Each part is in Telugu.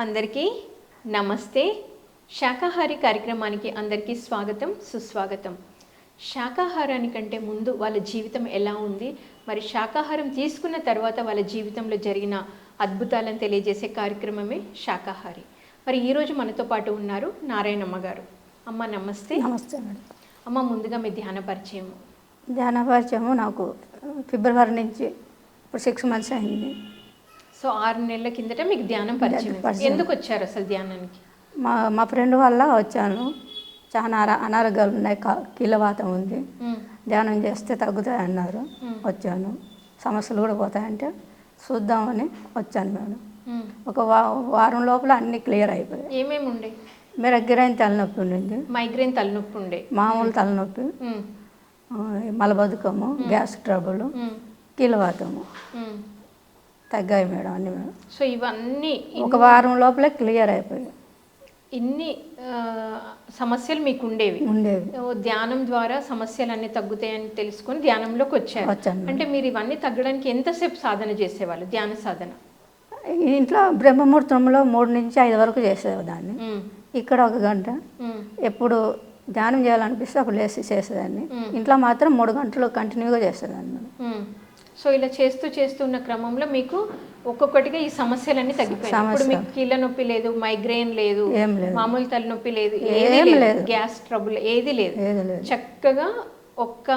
అందరికీ నమస్తే. శాకాహారి కార్యక్రమానికి అందరికీ స్వాగతం సుస్వాగతం. శాకాహారానికంటే ముందు వాళ్ళ జీవితం ఎలా ఉంది? మరి శాకాహారం తీసుకున్న తర్వాత వాళ్ళ జీవితంలో జరిగిన అద్భుతాలను తెలియజేసే కార్యక్రమమే శాకాహారి. మరి ఈరోజు మనతో పాటు ఉన్నారు నారాయణమ్మ గారు. అమ్మ నమస్తే. నమస్తే మేడం. అమ్మ ముందుగా మీ ధ్యాన పరిచయం ధ్యాన పరిచయము నాకు ఫిబ్రవరి నుంచి ఇప్పుడు సిక్స్ మంత్స్ అయింది. సో ఆరు నెలల కిందట మీకు ధ్యానం పరిచయం. ఎందుకు వచ్చారు అసలు ధ్యానానికి? మా మా ఫ్రెండ్ వల్ల వచ్చాను. చాలా అనా అనారోగ్యాలు ఉన్నాయి. కా- కీళ్ళవాతం ఉంది. ధ్యానం చేస్తే తగ్గుతాయి అన్నారు. వచ్చాను. సమస్యలు కూడా పోతాయంటే చూద్దామని వచ్చాను మేడం. ఒక వా వారం లోపల అన్నీ క్లియర్ అయిపోయాయి. ఏమేమి ఉండే? మీరు దగ్గరైన తలనొప్పి ఉండింది. మైగ్రేన్ తలనొప్పి ఉండే. మామూలు తలనొప్పి. మలబద్ధకము గ్యాస్ ట్రబుల్ ఉమ్. తగ్గాయి మేడం అన్నీ మేడం. సో ఇవన్నీ ఒక వారం లోపలే క్లియర్ అయిపోయాయి ఇన్ని సమస్యలు మీకు ఉండేవి? ఉండేవి. ధ్యానం ద్వారా సమస్యలు అన్ని తగ్గుతాయని తెలుసుకొని ధ్యానంలోకి వచ్చారు. వచ్చాను అంటే మీరు ఇవన్నీ తగ్గడానికి ఎంతసేపు సాధన చేసేవాళ్ళు ధ్యాన సాధన? ఇంట్లో బ్రహ్మముహూర్తంలో మూడు నుంచి ఐదు వరకు చేసేదాన్ని. ఉమ్, ఇక్కడ ఒక గంట. ఎప్పుడు ధ్యానం చేయాలనిపిస్తే అప్పుడు లేచి చేసేదాన్ని. ఇంట్లో మాత్రం మూడు గంటలు కంటిన్యూగా చేసేదాన్ని. సో ఇలా చేస్తూ చేస్తున్న క్రమంలో మీకు ఒక్కొక్కటిగా ఈ సమస్యలన్నీ తగ్గిపోయాయి ఇప్పుడు. మీకు కీళ్ళ నొప్పి లేదు మైగ్రేన్ లేదు మామూలు తలనొప్పి లేదు ఏది లేదు. గ్యాస్ ట్రబుల్ ఏది లేదు చక్కగా ఒక్క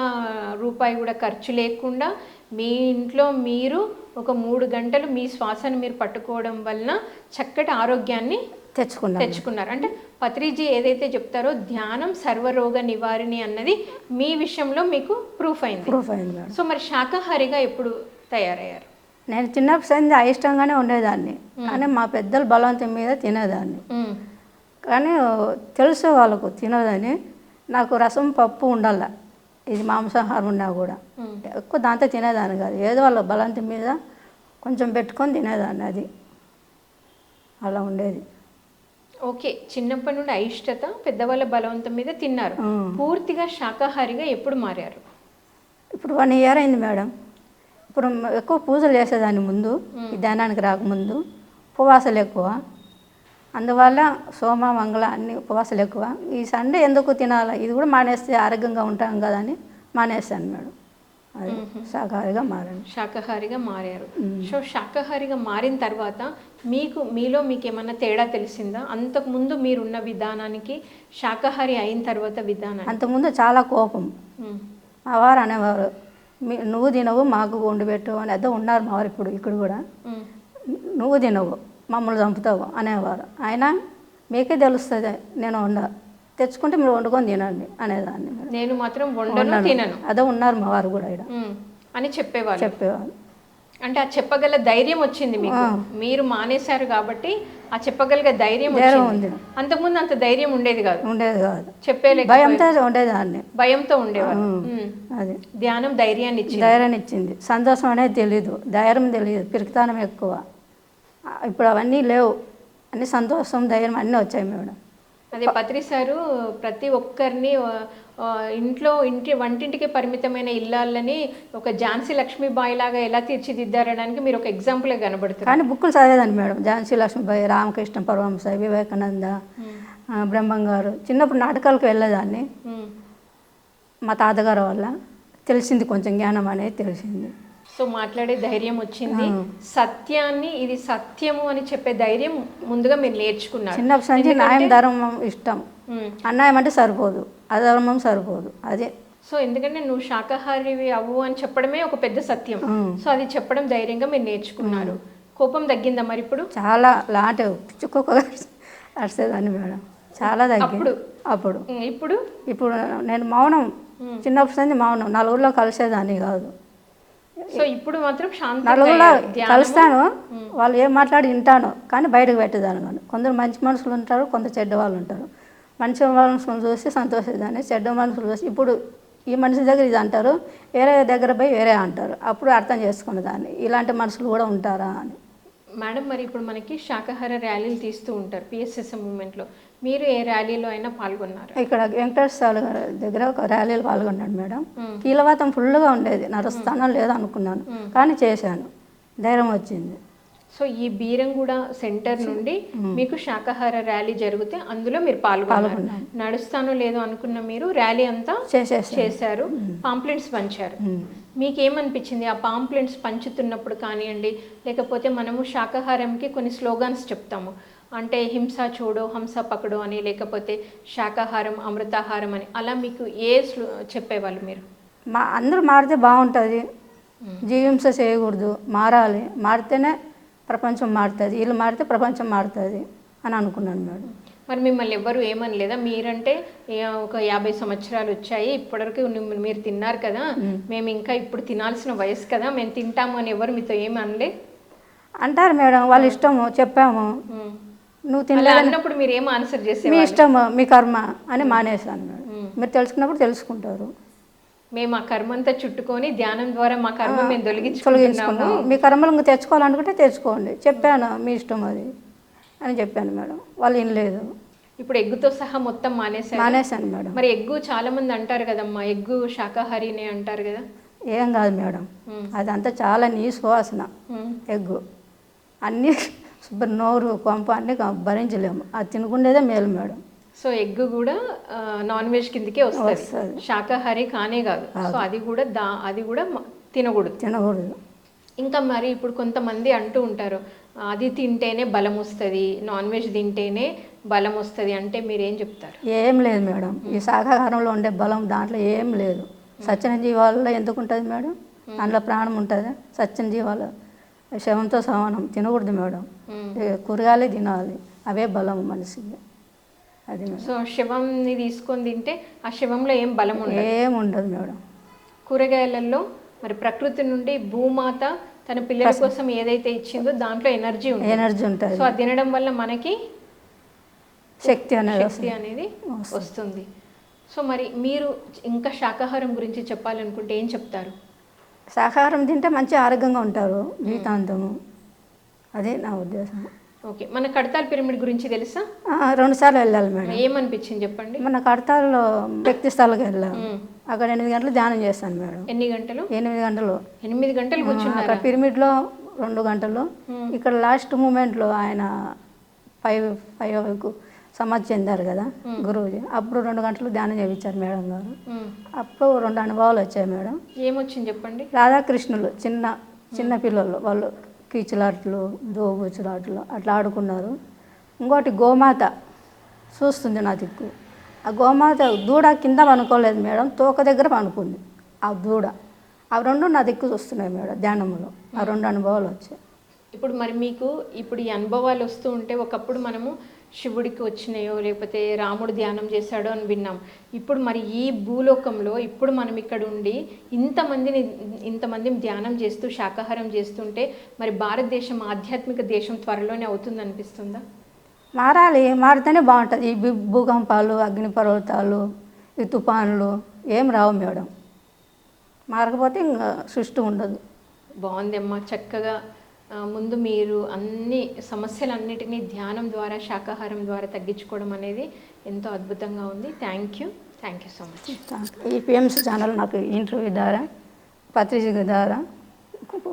రూపాయి కూడా ఖర్చు లేకుండా మీ ఇంట్లో మీరు ఒక మూడు గంటలు మీ శ్వాసను మీరు పట్టుకోవడం వలన చక్కటి ఆరోగ్యాన్ని తెచ్చుకున్నాను తెచ్చుకున్నారు. అంటే పత్రిజీ ఏదైతే చెప్తారో ధ్యానం సర్వరోగ నివారిణి అన్నది మీ విషయంలో మీకు ప్రూఫ్ అయింది. ప్రూఫ్ అయింది సో మరి శాకాహారిగా ఎప్పుడు తయారయ్యారు? నేను చిన్నప్పటి సంది అయిష్టంగానే ఉండేదాన్ని. కానీ మా పెద్దల బలవంతం మీద తినేదాన్ని. కానీ తెలుసు వాళ్ళకు తినదని. నాకు రసం పప్పు ఉండాల. ఇది మాంసాహారం ఉన్నా కూడా. ఎక్కువ దాంతో తినేదాన్ని కాదు. ఏదో వాళ్ళ బలంతం మీద కొంచెం పెట్టుకొని తినేదాన్ని అది. అలా ఉండేది. ఓకే చిన్నప్పటి నుండి అయిష్టత పెద్దవాళ్ళ బలవంతం మీద తిన్నారు. పూర్తిగా శాకాహారిగా ఎప్పుడు మారారు? ఇప్పుడు వన్ ఇయర్ అయింది మేడం. ఇప్పుడు ఎక్కువ పూజలు చేసేదాన్ని ముందు ఈ ధ్యానానికి రాకముందు. ఉపవాసాలు ఎక్కువ. అందువల్ల సోమ మంగళ అన్ని ఉపవాసాలు ఎక్కువ. ఈ సండే ఎందుకు తినాలి? ఇది కూడా మానేస్తే ఆరోగ్యంగా ఉంటాం కదా అని మానేస్తాను మేడం. అది శాకాహారిగా మారాను. శాకాహారిగా మారారు. సో శాకాహారిగా మారిన తర్వాత మీకు మీలో మీకు ఏమన్నా తేడా తెలిసిందా? అంతకు ముందు మీరున్న విధానానికి శాకాహారి అయిన తర్వాత విధానానికి? అంతకుముందు చాలా కోపం. మా వారు అనేవారు నువ్వు తినవు మాకు వండి పెట్టు అని అదే ఉన్నారు మా వారు ఇప్పుడు ఇక్కడ కూడా. నువ్వు తినవు మమ్మల్ని చంపుతావు అనేవారు. ఆయన మీకే తెలుస్తుంది నేను వండ తెచ్చుకుంటే మీరు వండుకొని తినండి అనేదాన్ని నేను మాత్రం వండను. తినను. అదే ఉన్నారు మా వారు కూడా ఇక్కడ. అని చెప్పేవాళ్ళు. చెప్పేవారు అంటే ఆ చెప్పగల ధైర్యం వచ్చింది మీకు. మీరు మానేశారు కాబట్టి ఆ చెప్పగలిగే ధైర్యం ఉంది. అంతకుముందు అంత ధైర్యం ఉండేది కాదు. ఉండేది కాదు. చెప్పేలే భయంతో ఉండేదాన్ని. భయంతో ఉండేవారు. అది. ధ్యానం ధైర్యాన్ని ఇచ్చింది. ధైర్యాన్ని ఇచ్చింది. సంతోషం అనేది తెలియదు ధైర్యం తెలియదు పిరికితనం ఎక్కువ. ఇప్పుడు అవన్నీ లేవు. అన్ని సంతోషం ధైర్యం అన్నీ వచ్చాయి మేడం. అదే పత్రి సారు ప్రతి ఒక్కరిని ఇంట్లో ఇంటి వంటింటికి పరిమితమైన ఇల్లాలని ఒక ఝాన్సీ లక్ష్మీబాయి లాగా ఎలా తీర్చిదిద్దారనడానికి మీరు ఒక ఎగ్జాంపుల్ కనబడుతుంది కానీ బుక్కులు చదివేదాన్ని మేడం. ఝాన్సీ లక్ష్మీబాయి రామకృష్ణ పరమహంస వివేకానంద ఆ, బ్రహ్మం గారు చిన్నప్పుడు నాటకాలకు వెళ్ళేదాన్ని. మా తాతగారు వల్ల తెలిసింది కొంచెం జ్ఞానం అనేది తెలిసింది. సో మాట్లాడే ధైర్యం వచ్చింది. సత్యాన్ని ఇది సత్యము అని చెప్పే ధైర్యం ముందుగా మీరు నేర్చుకున్నారు. చిన్నప్పటి నుంచి న్యాయం ధర్మం ఇష్టం. అన్యాయం అంటే సరిపోదు. అధర్మం సరిపోదు. అదే. సో ఎందుకంటే నువ్వు శాకాహారివి అవ్వు అని చెప్పడమే ఒక పెద్ద సత్యం. సో అది చెప్పడం ధైర్యంగా మీరు నేర్చుకున్నారు. కోపం తగ్గిందా మరి ఇప్పుడు? చాలా లాంటి. పిచ్చుకోక అరిసేదాన్ని మేడం. చాలా తగ్గి. అప్పుడు? ఇప్పుడు? ఇప్పుడు నేను మౌనం. చిన్నప్పటి నుంచి మౌనం. నలుగురిలో కలిసేదాన్ని కాదు. సో ఇప్పుడు మాత్రం శాంతి నలుగురిలో కలుస్తాను. వాళ్ళు ఏం మాట్లాడి వింటాను కానీ బయటకు పెట్టేదాన్ని కాదు కొందరు మంచి మనుషులు ఉంటారు కొందరు చెడ్డ వాళ్ళు ఉంటారు. మంచి మనుషులను చూసి సంతోషిద్దాన్ని చెడ్డ మనుషులు చూసి ఇప్పుడు ఈ మనిషి దగ్గర ఇది అంటారు వేరే దగ్గర పోయి వేరే అంటారు. అప్పుడు అర్థం చేసుకునే దాన్ని. ఇలాంటి మనుషులు కూడా ఉంటారా అని. మేడం మరి ఇప్పుడు మనకి శాకాహార ర్యాలీలు తీస్తూ ఉంటారు పిఎస్ఎస్ఎం మూమెంట్లో. మీరు ఏ ర్యాలీలో అయినా పాల్గొన్నారు? ఇక్కడ వెంకటేశ్వర గారి దగ్గర ఒక ర్యాలీలో పాల్గొన్నాడు మేడం. కీలవాతం ఫుల్గా ఉండేది. నడుస్తానో లేదో అనుకున్నాను కానీ చేశాను. ధైర్యం వచ్చింది. సో ఈ బీరంగూడ సెంటర్ నుండి మీకు శాకాహార ర్యాలీ జరిగితే అందులో మీరు పాల్గొన్నారు. పాల్గొన్నాం. నడుస్తానో లేదో అనుకున్న మీరు ర్యాలీ అంతా చేశారు. పాంప్లెంట్స్ పంచారు. మీకేమనిపించింది? ఆ పాంప్లెంట్స్ పంచుతున్నప్పుడు కానివ్వండి లేకపోతే మనము శాకాహారంకి కొన్ని స్లోగాన్స్ చెప్తాము. అంటే హింస చూడో హంస పకడో అని లేకపోతే శాకాహారం అమృతాహారం అని. అలా మీకు ఏ స్లో చెప్పేవాళ్ళు మీరు? మా అందరూ మారితే బాగుంటుంది. జీవింస చేయకూడదు. మారాలి. మారితేనే ప్రపంచం మారుతుంది. వీళ్ళు మారితే ప్రపంచం మారుతుంది అని అనుకున్నాను మేడం. మరి మిమ్మల్ని ఎవ్వరు ఏమనలేదా? మీరంటే ఒక యాభై సంవత్సరాలు వచ్చాయి ఇప్పటివరకు మీరు తిన్నారు కదా మేము. ఇంకా ఇప్పుడు తినాల్సిన వయసు కదా మేము తింటాము అని ఎవరు మీతో ఏమి అనలే? అంటారు మేడం వాళ్ళ ఇష్టము చెప్పాము. నువ్వు అన్నప్పుడు మీరు ఏం ఆన్సర్ మీ చేసేవాళ్ళు ఇష్టము మీ కర్మ అని మానేశాను మేడం. మీరు తెలుసుకున్నప్పుడు తెలుసుకుంటారు. మేము ఆ కర్మంతా చుట్టుకొని ధ్యానం ద్వారా మా కర్మ మేము తొలగించుకుంటున్నాము. మీ కర్మలు తెచ్చుకోవాలనుకుంటే తెచ్చుకోండి. చెప్పాను మీ ఇష్టం అది. అని చెప్పాను మేడం. వాళ్ళు వినలేదు. ఇప్పుడు ఎగ్గుతో సహా మొత్తం మానేశారు. మానేశాను మేడం. మరి ఎగ్గు చాలా మంది అంటారు కదమ్మా ఎగ్గు శాకాహారినే అంటారు కదా? ఏం కాదు మేడం. అదంతా చాలా నీ సువాసన. ఎగ్గు. అన్నీ శుభ్ర నోరు కొంప అన్నీ భరించలేము. అది తినకుండేదే మేలు మేడం. సో ఎగ్ కూడా నాన్ వెజ్ కిందకే వస్తుంది. శాకాహారి కానే కాదు. సో అది కూడా దా అది కూడా తినకూడదు. తినకూడదు. ఇంకా మరి ఇప్పుడు కొంతమంది అంటూ ఉంటారు అది తింటేనే బలం వస్తుంది నాన్ వెజ్ తింటేనే బలం వస్తుంది అంటే మీరేం చెప్తారు? ఏం లేదు మేడం. ఈ శాకాహారంలో ఉండే బలం దాంట్లో ఏం లేదు. సత్యన జీవాలలో ఎందుకు ఉంటుంది మేడం? దాంట్లో ప్రాణం ఉంటుంది? సత్యన జీవాలు శవంతో సమానం తినకూడదు మేడం. ఏ కూరగాయలే తినాలి. అవే బలం మనిషికి. అది సో శవంని తీసుకొని తింటే ఆ శవంలో ఏం బలం ఉండదు? ఏం ఉండదు మేడం. కూరగాయలలో మరి ప్రకృతి నుండి భూమాత తన పిల్లల కోసం ఏదైతే ఇచ్చిందో దాంట్లో ఎనర్జీ ఉంది ఎనర్జీ ఉంటుంది. సో అది తినడం వల్ల మనకి శక్తి అనేది శక్తి వస్తుంది. అనేది వస్తుంది. సో మరి మీరు ఇంకా శాకాహారం గురించి చెప్పాలనుకుంటే ఏం చెప్తారు? శాకాహారం తింటే మంచి ఆరోగ్యంగా ఉంటారు జీవితాంతము. అదే నా ఉద్దేశం ఓకే. మన కడతాల్ పిరమిడ్ గురించి తెలుసా? ఆ, రెండు సార్లు వెళ్ళాలి మేడం. ఏమనిపించింది చెప్పండి? మన కడతాల్లో వ్యక్తి స్థలాలకు వెళ్ళాం. అక్కడ ఎనిమిది గంటలు ధ్యానం చేస్తాను మేడం. ఎన్ని గంటలు? ఎనిమిది గంటలు. ఎనిమిది గంటలు అక్కడ పిరమిడ్లో రెండు గంటలు. ఇక్కడ లాస్ట్ మూమెంట్లో ఆయన ఫైవ్ ఫైవ్కు సమాధి చెందారు కదా గురువుజీ. అప్పుడు రెండు గంటలు ధ్యానం చేయించారు మేడం గారు. అప్పుడు రెండు అనుభవాలు వచ్చాయి మేడం. ఏమొచ్చింది చెప్పండి? రాధాకృష్ణులు చిన్న చిన్న పిల్లలు వాళ్ళు కీచులాట్లు దోబుచులాట్లు అట్లా ఆడుకున్నారు. ఇంకోటి గోమాత. చూస్తుంది నా దిక్కు. ఆ గోమాత దూడ కింద పనుకోలేదు మేడం తోక దగ్గర పనుకుంది. ఆ దూడ. ఆ రెండు నా దిక్కు చూస్తున్నాయి మేడం ధ్యానంలో. ఆ రెండు అనుభవాలు వచ్చాయి. ఇప్పుడు మరి మీకు ఇప్పుడు ఈ అనుభవాలు వస్తూ ఉంటే ఒకప్పుడు మనము శివుడికి వచ్చినాయో లేకపోతే రాముడు ధ్యానం చేశాడో అని విన్నాం. ఇప్పుడు మరి ఈ భూలోకంలో ఇప్పుడు మనం ఇక్కడ ఉండి ఇంతమందిని ఇంతమందిని ధ్యానం చేస్తూ శాకాహారం చేస్తుంటే మరి భారతదేశం ఆధ్యాత్మిక దేశం త్వరలోనే అవుతుంది అనిపిస్తుందా? మారాలి మారితేనే బాగుంటుంది. ఈ భూకంపాలు అగ్నిపర్వతాలు ఈ తుఫాన్లు ఏం రావు మేడం. మారకపోతే ఇంకా సృష్టి ఉండదు. బాగుంది అమ్మా చక్కగా ముందు మీరు అన్ని సమస్యలన్నిటినీ ధ్యానం ద్వారా శాకాహారం ద్వారా తగ్గించుకోవడం అనేది ఎంతో అద్భుతంగా ఉంది. Thank you thank you so much ఈ పిఎంసి ఛానల్ నాకు ఇంటర్వ్యూ ద్వారా పత్రిక ద్వారా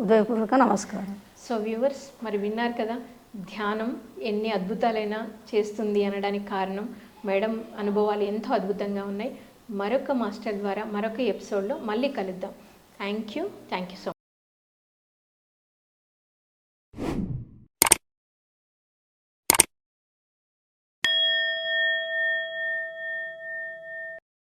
ఉదయపూర్వక నమస్కారం. సో వ్యూవర్స్ మరి విన్నారు కదా ధ్యానం ఎన్ని అద్భుతాలైనా చేస్తుంది అనడానికి కారణం. మేడం అనుభవాలు ఎంతో అద్భుతంగా ఉన్నాయి. మరొక మాస్టర్ ద్వారా మరొక ఎపిసోడ్లో మళ్ళీ కలుద్దాం. Thank you thank you so